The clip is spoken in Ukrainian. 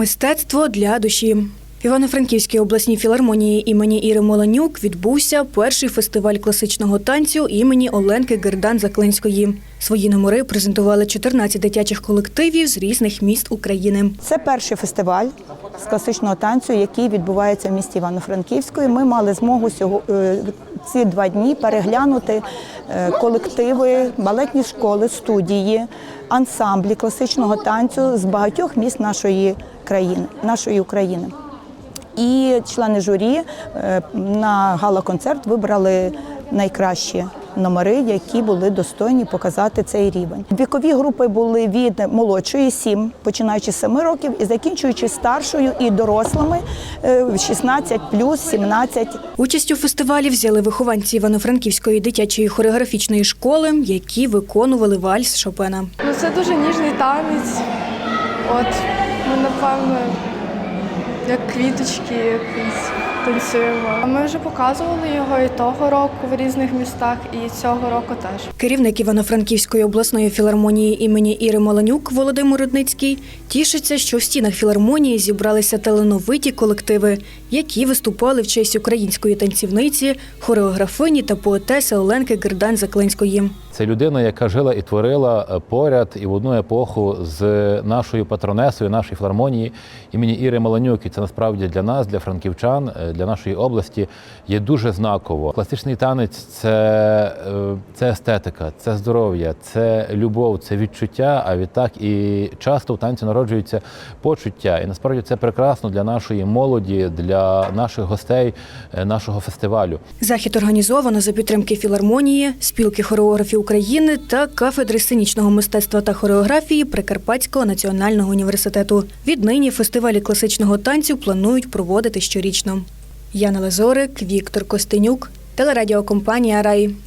Мистецтво для душі. В Івано-Франківській обласній філармонії імені Іри Моленюк відбувся перший фестиваль класичного танцю імені Оленки Гердан Заклинської. Свої номери презентували 14 дитячих колективів з різних міст України. Це перший фестиваль з класичного танцю, який відбувається в місті Івано-Франківську. І Ми мали змогу сього- е, ці два дні переглянути е, колективи, балетні школи, студії, ансамблі класичного танцю з багатьох міст нашої країни, нашої України. І члени журі е, на гала-концерт вибрали найкращі номери, які були достойні показати цей рівень. Вікові групи були від молодшої 7, починаючи з 7 років і закінчуючи старшою і дорослими е, 16 плюс 17 Участь у фестивалі взяли вихованці Івано-Франківської дитячої хореографічної школи, які виконували вальс Шопена. Ну, це дуже ніжний танець. От, ми, напевно, як квіточки якісь танцюємо. Ми вже показували його і того року в різних містах, і цього року теж. Керівник Івано-Франківської обласної філармонії імені Іри Моленюк Володимир Рудницький тішиться, що в стінах філармонії зібралися талановиті колективи, які виступали в честь української танцівниці, хореографині та поетеси Оленки Гердан Заклинської. Це людина, яка жила і творила е, поряд і в одну епоху з нашою патронесою, нашої філармонії імені Іри Маланюк. І це насправді для нас, для франківчан, е, для нашої області є дуже знаково. Класичний танець це, е, це естетика, це здоров'я, це любов, це відчуття. А відтак і часто в танці народжуються почуття. І насправді це прекрасно для нашої молоді, для наших гостей нашого фестивалю. Захід організовано за підтримки філармонії, спілки хореографів України та кафедри сценічного мистецтва та хореографії Прикарпатського національного університету. Віднині фестивалі класичного танцю планують проводити щорічно. Яна Лазорик, Віктор Костенюк, телерадіокомпанія Рай.